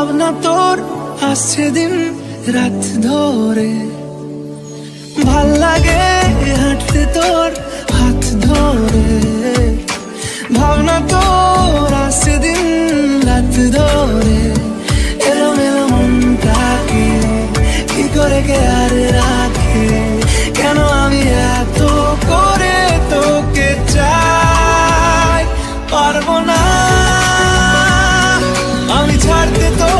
ভাবনা তোর আসছে দিন রাত ধরে। ভালো লাগে হাঁটতে তোর হাত ধরে। ভাবনা তোর আসছে দিন রাত ধরে। এলো মেলো মনটাকে কি করে কে আর রাখে? কেন আমি এত করে তোকে চাই? পারব না আমি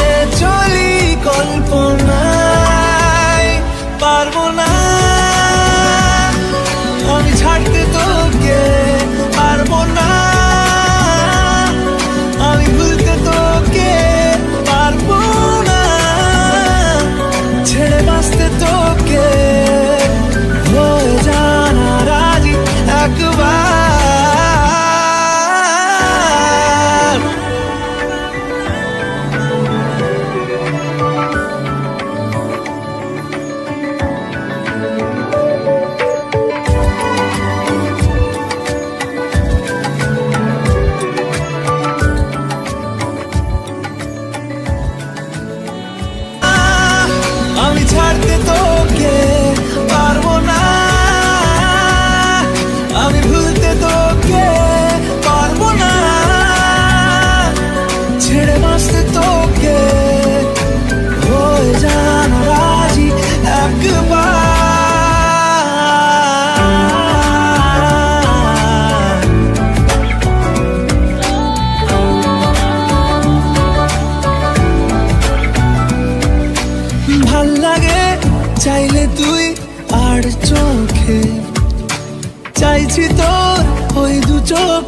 দেখেছি তোর ওই দু চোখ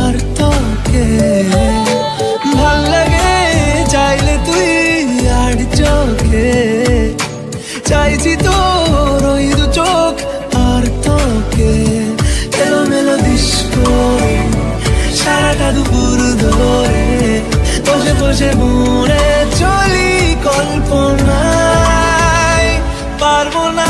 আর তোকে। ভালো লাগে চাইলে তুই আর চোখে। চাইছি তোর ওই দু চোখ আর তোকে। এলো মেলো দৃশ্য, সারাটা দুপুর ধরে। বসে বসে মনে চলি কল্পনায়। পারব না